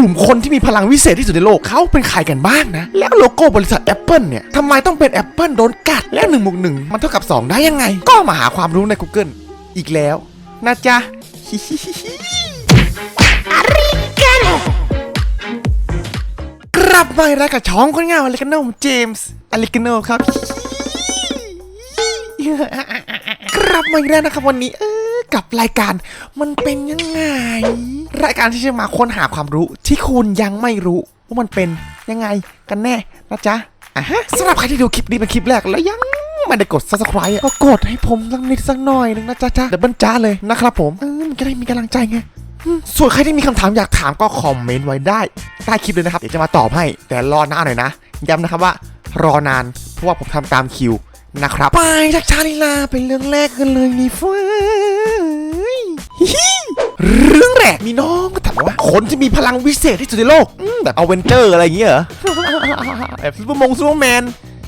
ลุ่มคนที่มีพลังวิเศษที่สุดในโลกเขาเป็นใครกันบ้างนะ แล้วโลโก้บริษัท Apple เนี่ยทำไมต้องเป็นแอปเปิลโดนกัดและ1นึ่งบวกหนึ่งมันเท่ากับ 2 ได้ยังไง ก็มาหาความรู้ใน Google อีกแล้วนะจ๊ะกลับมาอีกแล้วกับช่องคนงามอลิกาโนเจมส์อลิกาโนครับ กลับมาอีกแล้วนะครับวันนี้เออกับรายการมันเป็นยังไง รายการที่จะมาค้นหาความรู้ที่คุณยังไม่รู้ว่ามันเป็นยังไงกันแน่นะจ๊ะอะฮะสำหรับใครที่ดูคลิปนี้เป็นคลิปแรกแล้วยังไม่ได้กด subscribe ก็กดให้ผมสักนิดสักหน่อยนึงนะจ๊ะจ๊ะเดี๋ยวบิ้ลจ้าเลยนะครับผมเออมันจะได้มีกำลังใจไงส่วนใครที่มีคำถามอยากถามก็คอมเมนต์ไว้ได้ใต้คลิปเลยนะครับ เดี๋ยวจะมาตอบให้แต่รอนานหน่อยนะย้ำนะครับว่ารอนานเพราะว่าผมทำตามคิวนะครับ ไปจากชาลิลาเป็นเรื่องแรกกันเลยนี่ฟ้ยฮิฮิ เรื่องแรกมีน้องก็ถามว่าคนที่มีพลังวิเศษที่สุดในโลกอืมแบบอเวนเจอร์อะไรอย่างเงี้ยเหรอแบบซูเปอร์มงซูเปอร์แมน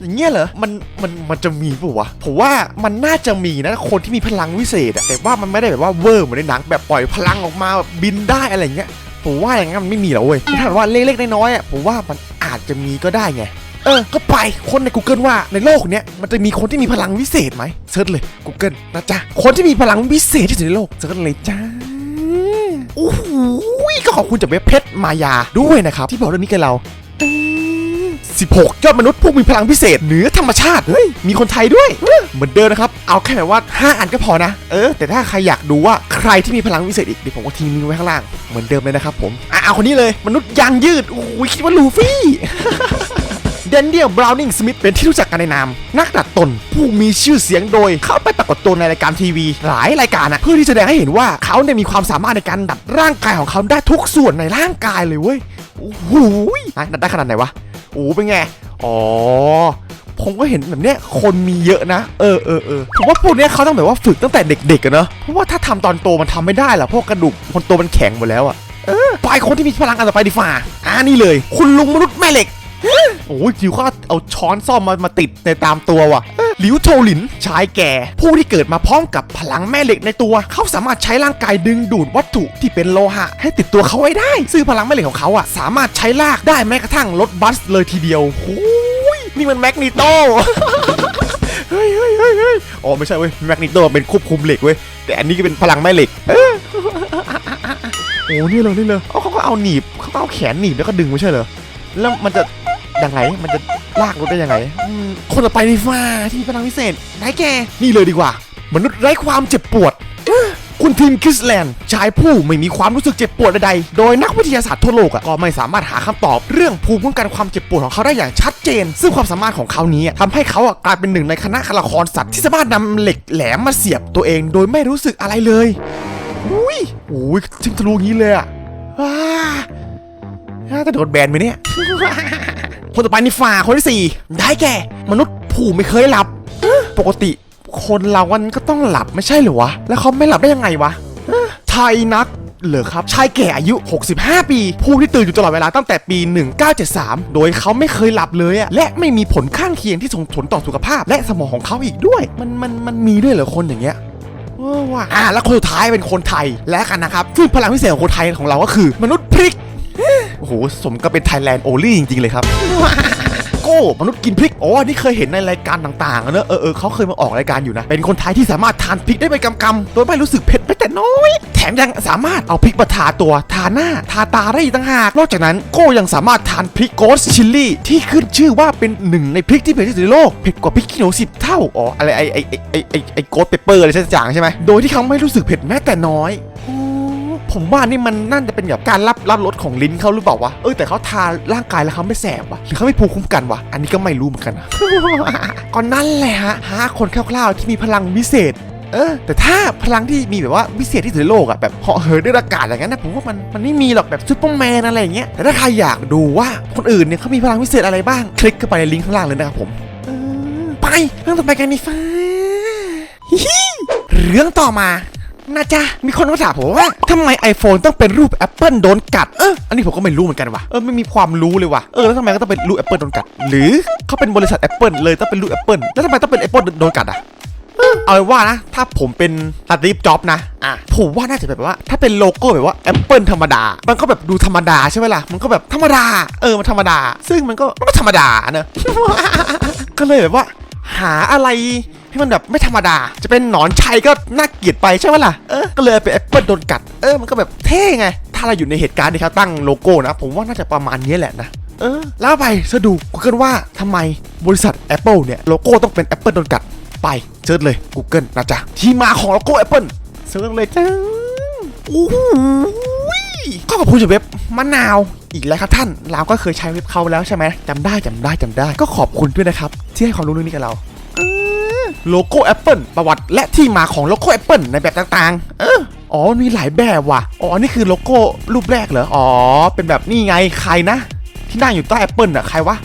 อย่างเงี้ยเหรอ มัน มัน มันจะมีปะวะ ผมว่ามันน่าจะมีนะ คนที่มีพลังวิเศษอะแต่ว่ามันไม่ได้แบบว่าเวอร์เหมือนในหนังแบบปล่อยพลังออกมาแบบบินได้อะไรเงี้ย ผมว่าอย่างนั้นมันไม่มีหรอกเว้ยถ้าว่าเล็กๆน้อยๆอะผมว่ามันอาจจะมีก็ได้ไง เออ ก็ ไปคนใน Google ว่าในโลกเนี้ยมันจะมีคนที่มีพลังวิเศษไหมเซิร์ชเลย Google นะจ๊ะ คนที่มีพลังวิเศษที่สุดในโลกเซิร์ชเลยจ้าโอ้โหก็ขอบคุณจากเว็บเพชรมายาด้วยนะครับ ที่บอกเรื่องนี้กับเรา 16 ยอดมนุษย์ผู้มีพลังพิเศษเหนือธรรมชาติ เฮ้ย มีคนไทยด้วย เหมือนเดิมนะครับ เอาแค่แบบว่า 5 อันก็พอนะ เออ แต่ถ้าใครอยากดูว่าใครที่มีพลังพิเศษอีก เดี๋ยวผมก็ทิ้งลิงก์ไว้ข้างล่าง เหมือนเดิมเลยนะครับผม อะ เอาคนนี้เลย มนุษย์ยางยืด โอ้ยคิดว่าลูฟี่ เดนเดียลบราวนิงสมิธเป็นที่รู้จักกันในนาม นักดัดตนผู้มีชื่อเสียงโดย เข้าไปปรากฏตัวในรายการทีวี หลายรายการนะเพื่อที่จะแสดงให้เห็นว่าเขาเนี่ยมีความสามารถในการดัดร่างกายของเขาได้ทุกส่วนในร่างกายเลยเว้ยโอ้โหอะดัดได้ขนาดไหนวะโอ้เป็นไงอ๋อผมก็เห็นแบบเนี้ยคนมีเยอะนะ เออเออเออผมว่าพวกเนี้ยเขาต้องแบบว่าฝึกตั้งแต่เด็กๆกันเนอะเพราะว่าถ้าทำตอนโตมันทำไม่ได้หรอกเพราะกระดูกคนโตมันแข็งหมดแล้วอะเออไปคนที่มีพลังอันต่อไปดีฝ่าอ่านี่เลย คุณลุงมนุษย์แม่เหล็ก โอ้ยจิวเขาเอาช้อนซ่อมมามาติดในตามตัวว่ะหลิวโชหลินชายแก่ ผู้ที่เกิดมาพร้อมกับพลังแม่เหล็กในตัว เขาสามารถใช้ร่างกายดึงดูดวัตถุที่เป็นโลหะ ให้ติดตัวเขาไว้ได้ ซึ่งพลังแม่เหล็กของเขาอะสามารถใช้ลากได้แม้กระทั่งรถบัสเลยทีเดียวโอ้ยนี่มันแมกนีโตเฮ้ยเฮ้ยเฮ้ยเฮ้ยอ๋อไม่ใช่เว้ยแมกนีโตเป็นควบคุมเหล็กเว้ยแต่อันนี้ก็เป็นพลังแม่เหล็กเออโอ้นี่เลยนี่เลยเอเขาก็เอาหนีบเขาก็เอาแขนหนีบแล้วก็ดึงไม่ใช่เหรอแล้วมันจะ ยังไงมันจะลากรถได้ยังไงคนต่อไปดีฟ้าที่มีพลังพิเศษไหนแกนี่เลยดีกว่า มนุษย์ไร้ความเจ็บปวด คุณทีมคริสแลนด์ชายผู้ไม่มีความรู้สึกเจ็บปวดใดๆ โดยนักวิทยาศาสตร์ทั่วโลกก็ไม่สามารถหาคำตอบเรื่องภูมิคุ้มกันความเจ็บปวดของเขาได้อย่างชัดเจน ซึ่งความสามารถของเขานี้อะทำให้เขากลายเป็นหนึ่งในคณะละครสัตว์ที่สามารถนำเหล็กแหลมมาเสียบตัวเองโดยไม่รู้สึกอะไรเลย อุ้ยอุ้ยจิ้มทะลุงนี้เลยอะว้าน่าจะโดนแบนไหมเนี่ย คนต่อไปนี่ฝ่าคนที่สี่ได้แก่ มนุษย์ผู้ไม่เคยหลับ ปกติคนเราวันก็ต้องหลับไม่ใช่เหรอวะ แล้วเขาไม่หลับได้ยังไงวะไทยนักเหรอครับชายแก่อายุ 65 ปี ผู้ที่ตื่นอยู่ตลอดเวลาตั้งแต่ปี 1973 โดยเขาไม่เคยหลับเลยอะและไม่มีผลข้างเคียงที่ส่งผลต่อสุขภาพ และสมองของเขาอีกด้วย มันมันมันมีด้วยเหรอคนอย่างเงี้ยเออว่ะอ่าแล้วคนสุดท้ายเป็นคนไทยและกันนะครับซึ่งพลังพิเศษของคนไทยของเราก็คือ มนุษย์พริก โอ้โหสมกับเป็นไทยแลนด์โอลี่จริง ๆ เลยครับโก้มนุษย์กินพริกอ๋อนี่เคยเห็นในรายการต่างๆอะเนอะเออเออเขาเคยมาออกรายการอยู่นะ เป็นคนไทยที่สามารถทานพริกได้เป็นกำๆโดยไม่รู้สึกเผ็ดแม้แต่น้อย แถมยังสามารถเอาพริกมาทาตัวทาหน้า ทาตาได้อีกต่างหาก นอกจากนั้นโก้ยังสามารถทานพริกโกสชิลลี่ ที่ขึ้นชื่อว่าเป็นหนึ่งในพริกที่เผ็ดที่สุดในโลกเผ็ดกว่าพริกขี้หนูสิบเท่าอ๋ออะไรไอไอไอไอไอไอโกสเปเปอร์อะไรสักอย่างใช่ไหมโดยที่เขาไม่รู้สึกเผ็ดแม้แต่น้อย ผมว่านี่มันน่าจะเป็นแบบการรับรับรสของลิ้นเขาหรือเปล่าวะ เออแต่เขาทาร่างกายแล้วเขาไม่แสบวะหรือเขาไม่ภูมิคุ้มกันวะ อันนี้ก็ไม่รู้เหมือนกันนะก็นั่นแหละฮะหาคนคร่าวๆที่มีพลังวิเศษเออแต่ถ้าพลังที่มีแบบว่าวิเศษที่สุดในโลกอะแบบเหาะเหินด้วยอากาศอย่างนั้นนะผมว่ามันมันไม่มีหรอกแบบซูเปอร์แมนอะไรอย่างเงี้ยแต่ถ้าใครอยากดูว่าคนอื่นเนี่ยเขามีพลังวิเศษอะไรบ้าง คลิกเข้าไปในลิงก์ข้างล่างเลยนะครับผมไปเรื่องต่อไปกันนี่ฟ้าเรื่องต่อมา นะจ๊ะ มีคนมาถามผมว่าทำไม iPhone ต้องเป็นรูป Apple โดนกัด เออ อันนี้ผมก็ไม่รู้เหมือนกันว่ะ เออ ไม่มีความรู้เลยว่ะ เออ แล้วทำไมก็ต้องเป็นรูป Apple โดนกัด หรือเขาเป็นบริษัท Apple เลยต้องเป็นรูป Apple แล้วทำไมต้องเป็น Apple โดนกัดอะเออเอาเป็นว่านะ ถ้าผมเป็นสตีฟจ็อบนะอะผมว่าน่าจะแบบว่า ถ้าเป็นโลโก้แบบว่าแอปเปิลธรรมดา มันก็แบบดูธรรมดาใช่ไหมล่ะ มันก็แบบธรรมดา เออ มันธรรมดา ซึ่งมันก็มันก็ธรรมดาเนอะก็เลยแบบว่า หาอะไร ให้มันแบบไม่ธรรมดา จะเป็นหนอนชัยก็น่าเกลียดไปใช่ไหมล่ะ เออ ก็เลยเป็นแอปเปิลโดนกัด เออ มันก็แบบเท่ไง ถ้าเราอยู่ในเหตุการณ์ที่เขาตั้งโลโก้นะ ผมว่าน่าจะประมาณนี้แหละนะ เออ แล้วไปสะดูกูเกิลว่าทำไมบริษัท Apple เนี่ยโลโก้ต้องเป็น Apple โดนกัด ไปเซิร์ชเลย Google นะจ๊ะ ที่มาของโลโก้ Apple เซิร์ชเลยจ้าโอ้ก็ขอบคุณจากเว็บมะนาวอีกแล้วครับท่านเราก็เคยใช้เว็บเขาแล้วใช่ไหมจำได้จำได้จำได้ ก็ขอบคุณด้วยนะครับ ที่ให้ความรู้เรื่องนี้กับเรา โลโก้ Apple ประวัติและที่มาของโลโก้ Apple ในแบบต่างๆ เอออ๋อมีหลายแบบว่ะ อ๋อ นี่คือโลโก้รูปแรกเหรอ อ๋อ เป็นแบบนี่ไงใครนะ ที่นั่งอยู่ใต้ Apple อะใครวะ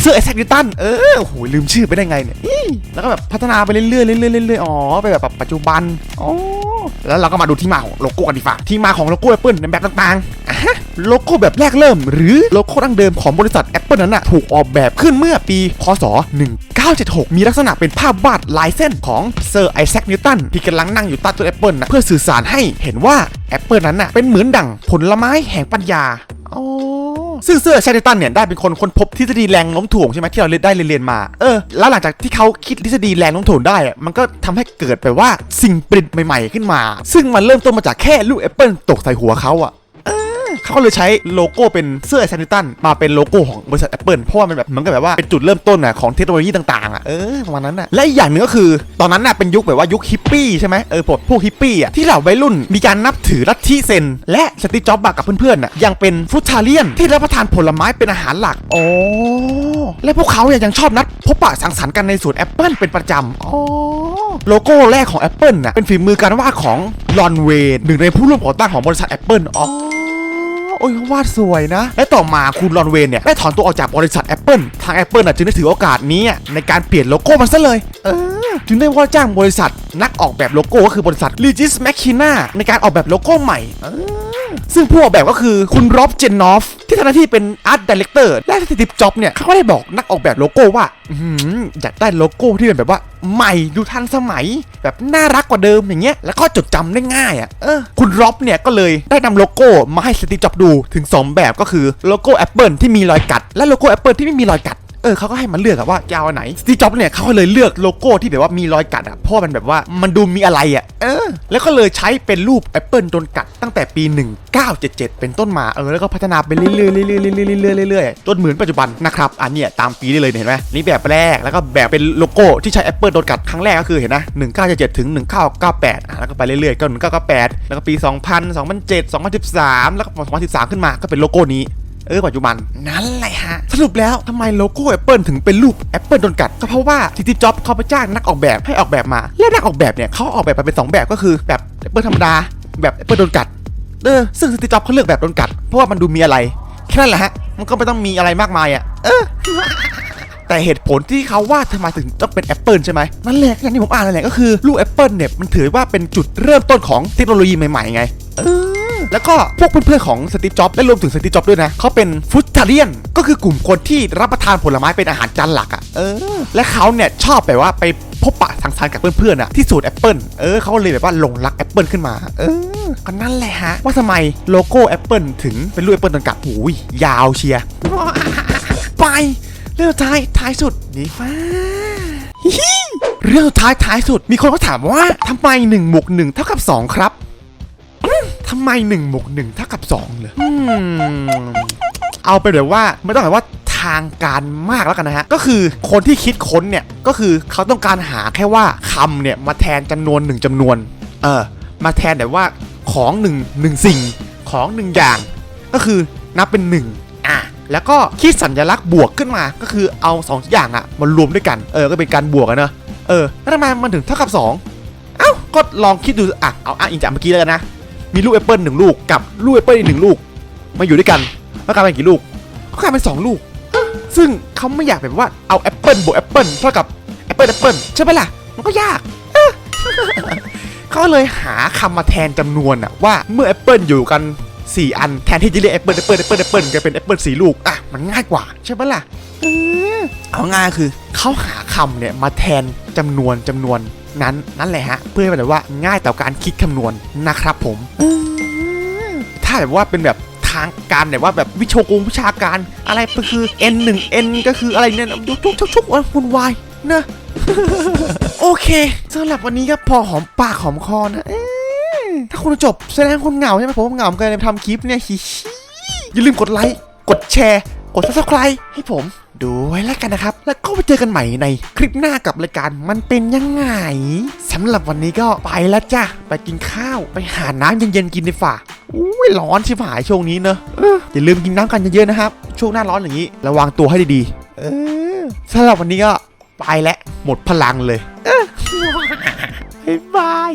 เสื้อไอแซคนิวตัน เออโอ้โหลืมชื่อไปได้ไงเนี่ย แล้วก็แบบพัฒนาไปเรื่อยๆเรื่อยๆเรื่อยๆอ๋อ ไปแบบปัจจุบัน อ๋อ แล้วเราก็มาดูที่มาของโลโก้กันดีกว่า ที่มาของโลโก้ Apple ในแบบต่างๆ โลโก้แบบแรกเริ่ม หรือโลโก้ดั้งเดิมของบริษัท Apple นั้นนะถูกออกแบบขึ้นเมื่อปีคศ1976 มีลักษณะเป็นภาพวาดลายเส้นของเซอร์ไอแซคนิวตันที่กำลังนั่งอยู่ใต้ต้นแอปเปิลนะเพื่อสื่อสารให้เห็นว่าแอปเปิลนั้นนะเป็นเหมือนดั่งผลไม้แห่งปัญญาอ๋อซึ่งเซอร์ไอแซคนิวตันเนี่ยได้เป็นคนค้นพบทฤษฎีแรงโน้มถ่วงใช่ไหมที่เราเรียนได้เรียนมา เออ แล้วหลังจากที่เขาคิดทฤษฎีแรงโน้มถ่วงได้อะมันก็ทำให้เกิดไปว่าสิ่งประดิษฐ์ใหม่ ๆ ขึ้นมา ซึ่งมันเริ่มต้นมาจากแค่ลูกแอปเปิลตกใส่หัวเขาอะ เขาก็เลยใช้โลโก้เป็นเสื้อแซนิตันมาเป็นโลโก้ของบริษัท Apple เพราะว่ามันแบบเหมือนกับแบบว่าเป็นจุดเริ่มต้นน่ะของเทคโนโลยีต่างๆอะเออประมาณนั้นน่ะและอีกอย่างหนึ่งก็คือตอนนั้นน่ะเป็นยุคแบบว่ายุคฮิปปี้ใช่ไหมเออพวกพวกฮิปปี้อะที่เหล่าวัยรุ่นมีการนับถือลัทธิเซน และสตีจ็อบส์กับเพื่อนๆน่ะยังเป็นฟรุตทาเลียนที่รับประทานผลไม้เป็นอาหารหลักอ๋อและพวกเขาเนี่ยยังชอบนัดพบปะสังสรรค์กันในสวนแอปเปิลเป็นประจำอ๋อโลโก้แรกของ Apple น่ะเป็นฝีมือการวาดของลอนเวย์หนึ่งในผู้ร่วมก่อตั้งของบริษัท Apple อ๋อ โอ้ยวาดสวยนะ และต่อมาคุณลอนเวนเนี่ยได้ถอนตัวออกจากบริษัท Apple ทาง Apple น่ะจึงได้ถือโอกาสนี้ในการเปลี่ยนโลโก้มันซะเลย เออ จึงได้ว่าจ้างบริษัท นักออกแบบโลโก้ก็คือบริษัท Regis Machina ในการออกแบบโลโก้ใหม่ เออ ซึ่งผู้ออกแบบก็คือคุณร็อบเจนนอฟที่ทำหน้าที่เป็นอาร์ตดีเลกเตอร์และสตีฟจ็อบเนี่ยเขาก็ได้บอกนักออกแบบโลโก้ว่าอื้อหืออยากได้โลโก้ที่เป็นแบบว่าใหม่ดูทันสมัย แบบน่ารักกว่าเดิมอย่างเงี้ยแล้วก็จดจำได้ง่ายอะเออคุณร็อบเนี่ยก็เลยได้นำโลโก้มาให้สตีฟจ็อบดูถึง 2 แบบก็คือโลโก้ Apple ที่มีรอยกัด และโลโก้ Apple ที่ไม่มีรอยกัด ออเขาก็ให้มันเลือกอะว่าจะเอาไหนสตีจ็อบเนี่ยเขาเลยเลือกโลโก้ที่แบบว่ามีรอยกัดอะเพราะมันแบบว่ามันดูมีอะไรอะเออ แล้วก็เลยใช้เป็นรูป Apple โดนกัดตั้งแต่ปี 1977 เป็นต้นมาเออแล้วก็พัฒนาไปเรื่อยๆเรื่อยๆเรื่อยๆเรื่อยๆจนเหมือนปัจจุบันนะครับอันเนี้ยตามปีได้เลยเห็นไหมนี่แบบแรกแล้วก็แบบเป็นโลโก้ที่ใช้ Apple โดนกัดครั้งแรกก็คือเห็นนะ1977ถึง1998อะแล้วก็ไปเรื่อยๆก็1998แล้วก็ปี 2000 2007 2013 แล้วก็2013 ขึ้นมาก็เป็นโลโก้นี้ เออปัจจุบันนั่นแหละฮะ สรุปแล้วทำไมโลโก้ Apple ถึงเป็นรูป Apple โดนกัด ก็เพราะว่าทีทีจ็อบเขาไปจ้างนักออกแบบให้ออกแบบมา และนักออกแบบเนี่ยเขาออกแบบมาเป็น 2 แบบก็คือแบบ Apple ธรรมดา แบบ Apple โดนกัดเออซึ่งทีทีจ็อบเขาเลือกแบบโดนกัด เพราะว่ามันดูมีอะไรแค่นั้นแหละฮะมันก็ไม่ต้องมีอะไรมากมายอะเออแต่เหตุผลที่เขาว่าทำไมถึงต้องเป็น Apple ใช่ไหมนั่นแหละอย่างที่ผมอ่านนั่นแหละก็คือลูก Apple เนี่ยมันถือว่าเป็นจุดเริ่มต้นของเทคโนโลยีใหม่ๆไง เออ แล้วก็พวกเพื่อนๆของสตีฟจ็อบและรวมถึงสตีฟจ็อบด้วยนะเขาเป็นฟุตทาเลียน ก็คือกลุ่มคนที่รับประทานผลไม้เป็นอาหารจานหลักอะ่ะเออ และเขาเนี่ยชอบแบบว่าไปพบปะสังสรรค์กับเพื่อนๆอะที่สูตรแอปเปิลเออเขาเลยแบบว่าหลงรักแอปเปิลขึ้นมา เออก็นั่นแหละฮะ ว่าทำไมโลโก้แอปเปิลถึงเป็นรูปแอปเปิลตันกับหูยยาวเชียร์ไปเรื่องท้ายท้ายสุดนี่ฟ้าฮิฮิเรื่องท้ายท้ายสุดมีคนก็ถามว่าทำไม1บวก1เท่ากับ 2 ครับ มทำไม1บวก1เท่ากับ2เลยเอาไปเลยว่าไม่ต้องแบบว่าทางการมากแล้วกันนะฮะ ก็คือคนที่คิดค้นเนี่ย ก็คือเขาต้องการหาแค่ว่าคำเนี่ย มาแทนจำนวนหนึ่งจำนวน เออ มาแทนแบบว่าของหนึ่งหนึ่งสิ่งของหนึ่งอย่าง ก็คือนับเป็นหนึ่งอะแล้วก็คิดสัญลักษณ์บวกขึ้นมา ก็คือเอาสองอย่างอะมารวมด้วยกัน เออ ก็เป็นการบวกอะเนอะเออ แล้วทำไมมันถึงเท่ากับสองเอ้า ก็ลองคิดดู อะ เอาอะอิงจากเมื่อกี้แล้วกันนะ มีลูกแอปเปิลหนึ่งลูกกับลูกแอปเปิลอีกหนึ่งลูก มาอยู่ด้วยกันแล้วกลายเป็นกี่ลูกก็กลายเป็นสองลูกฮะซึ่งเขาไม่อยากแบบว่าเอาแอปเปิลบวกแอปเปิลเท่ากับแอปเปิลแอปเปิลใช่ไหมล่ะ มันก็ยากเขาเลยหาคำมาแทนจำนวนอะว่าเมื่อแอปเปิลอยู่กัน 4 อันแทนที่จะเรียกแอปเปิลแอปเปิลแอปเปิลแอปเปิลกลายเป็นแอปเปิลสี่ลูกอะมันง่ายกว่าใช่ไหมล่ะ เออเอาง่ายคือเขาหาคำเนี่ยมาแทนจำนวนจำนวนนั้นนั่นแหละฮะ เพื่อให้แบบว่าง่ายต่อการคิดคำนวณนะครับผมเออถ้าแบบว่าเป็นแบบทางการแบบว่าแบบวิชากงวิชาการอะไรก็คือ n 1 n ก็คืออะไรเนี่ยชุกชุกชุกชุกวันวุ่นวายนะโอเคสำหรับวันนี้ก็พอหอมปากหอมคอนะเอ๊ะถ้าคุณจบแสดงคนเหงาใช่ไหมผมเหงาเหมือนกันเลยทำคลิปเนี่ยฮิฮิอย่าลืมกดไลค์กดแชร์ กด subscribe ให้ผม ดูไว้แล้วกันนะครับ แล้วก็ไปเจอกันใหม่ในคลิปหน้ากับรายการมันเป็นยังไงสำหรับวันนี้ก็ไปแล้วจ้ะไปกินข้าวไปหาน้ำเย็นๆกินในฝ่าอุ้ยร้อนชิบหายช่วงนี้เนอะอย่าลืมกินน้ำกันเยอะๆนะครับ ช่วงหน้าร้อนอย่างนี้ ระวังตัวให้ดีๆเออสำหรับวันนี้ก็ไปแล้วหมดพลังเลยเออบ๊ายบาย